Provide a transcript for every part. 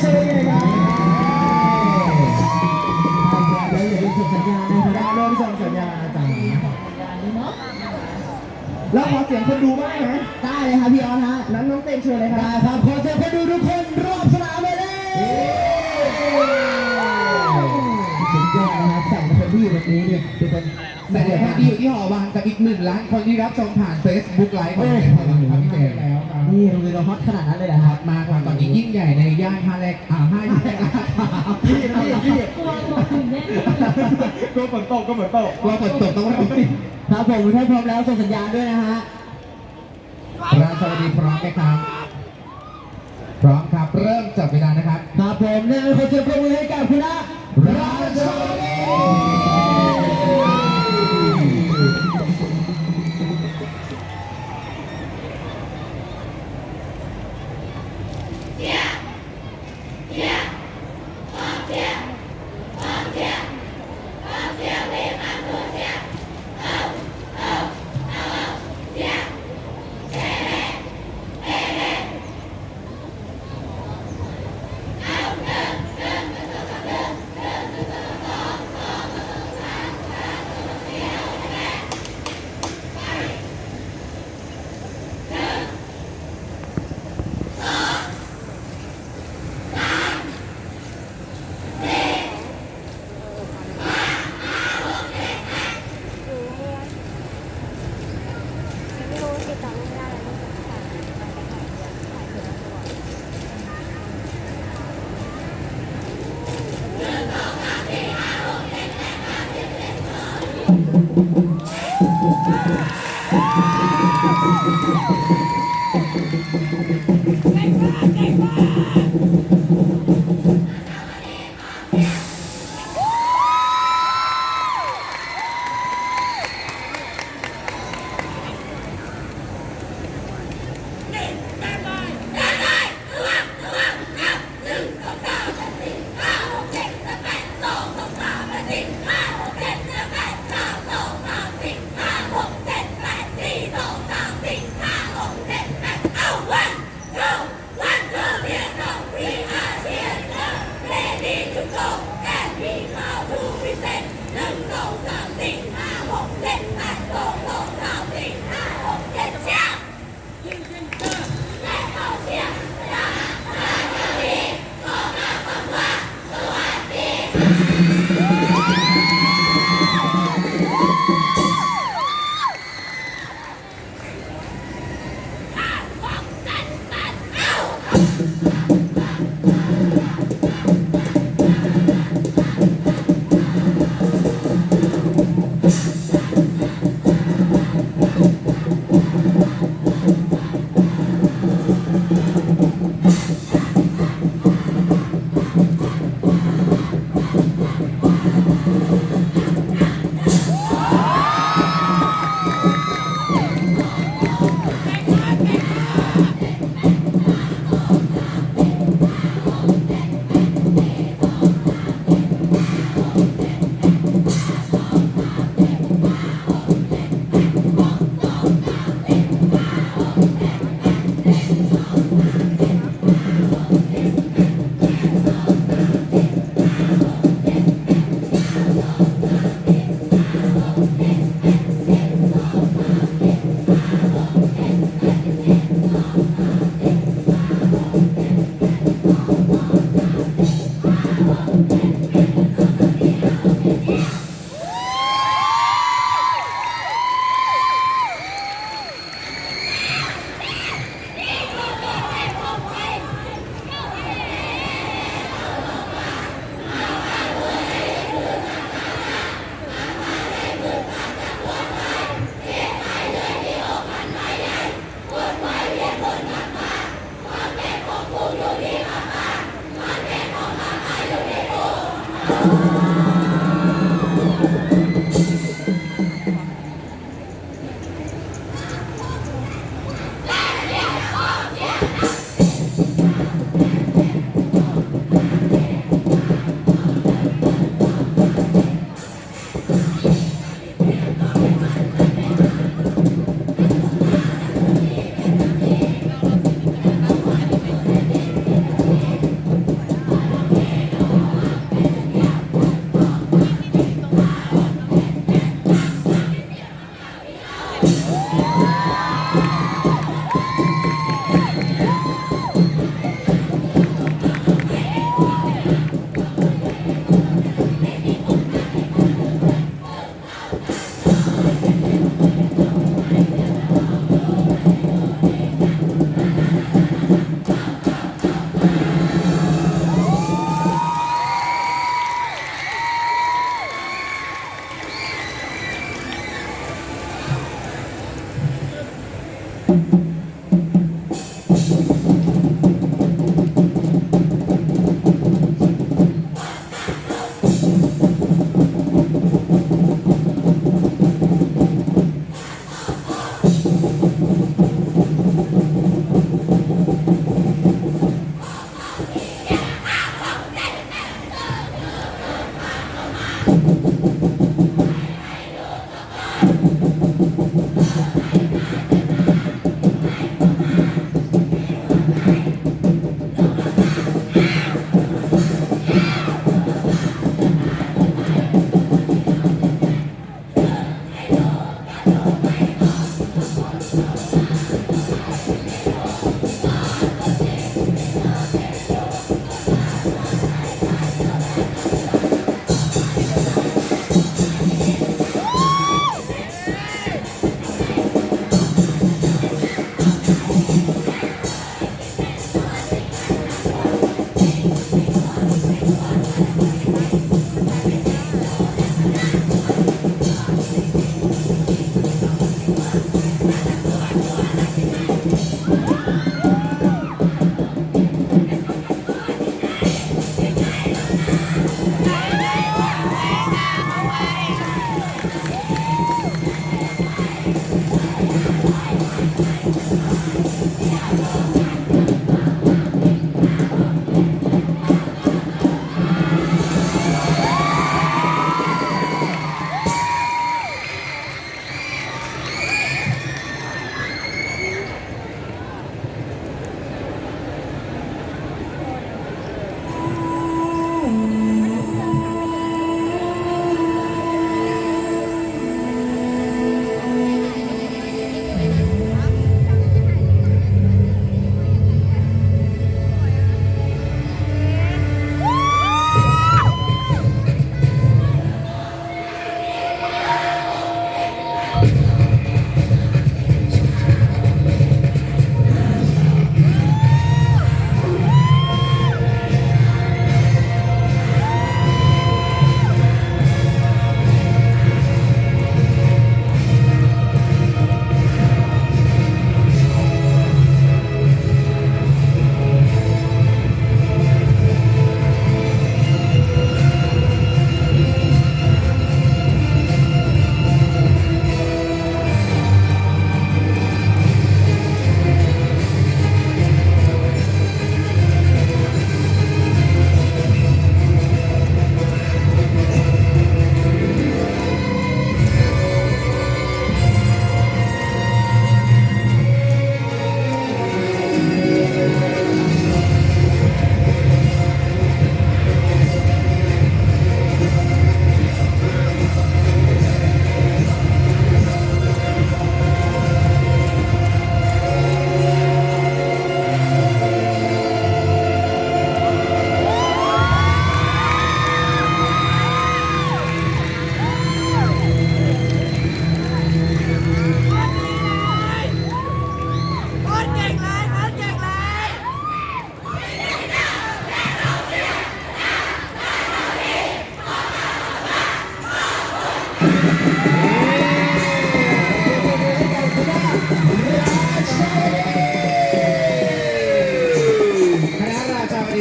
เชิญเลยครับเดี๋ยวอย่าลืมส่งสัญญาณนะครับได้เริ่มส่งสัญญาณจ้าแล้วขอเสียงคนดูบ้างไหมได้เลยครับพี่ออนฮะนั้นน้องเต็มเชิญเลยคได้ครับขอเสียงคนดูทุกคนรอบสนามเลยเลยสุดยอดนะครับ ที่วันนี้เนี่ยเป็นคนแต่เดี๋ยวท่านที่อยู่ที่หอวังกับอีกหนึ่งล้านคนที่รับชมผ่าน Facebook ไลฟ์ของเราครับพี่เจแล้วครับนี่โรงเรียนเราฮอตขนาดนั้นเลยเหรอครับมาครับตอนนี้ยิ่งใหญ่ในย่านห้าแรกอ่าห้าแยกลาดพร้าวพี่พี่พี่กลัวกลัวถึงแน่ก็ฝนตกก็ฝนตกว่าฝนตกต้องรีบครับผมถ้าพร้อมแล้วส่งสัญญาณด้วยนะฮะราชวดีพร้อมไหมครับพร้อมครับเริ่มจับเวลานะครับครับผมเนี่ยขอเชิญปรบมือให้กับคุณะ ร Thank you. ค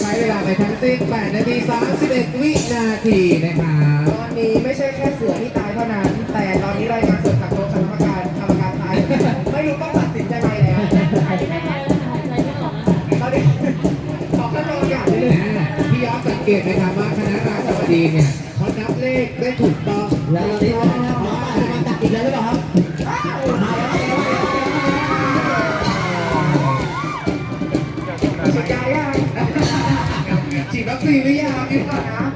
ใช้เวลาไปทั้งสิ้น8นาที 31 วินาทีนะครับตอนนี้ไม่ใช่แค่เสือที่ตายเท่านั้น แต่ตอนนี้รายงานสดจากโต๊ะคณะกรรมการกรรมการตาย ไม่รู้ต้องตัดสินยังไงแล้ว ตอนนี้ขอขั้นตอนอย่างนิดนึงนะพี่ย้อนสังเกตไหมครับว่าคณะราษฎรเนี่ยเขานับเลขได้ถูกต้องแล้วตอนนี้น้องป่าจะมาตัด ฉีดยายังฉีดวัคซีนหรือยังก่อนนะ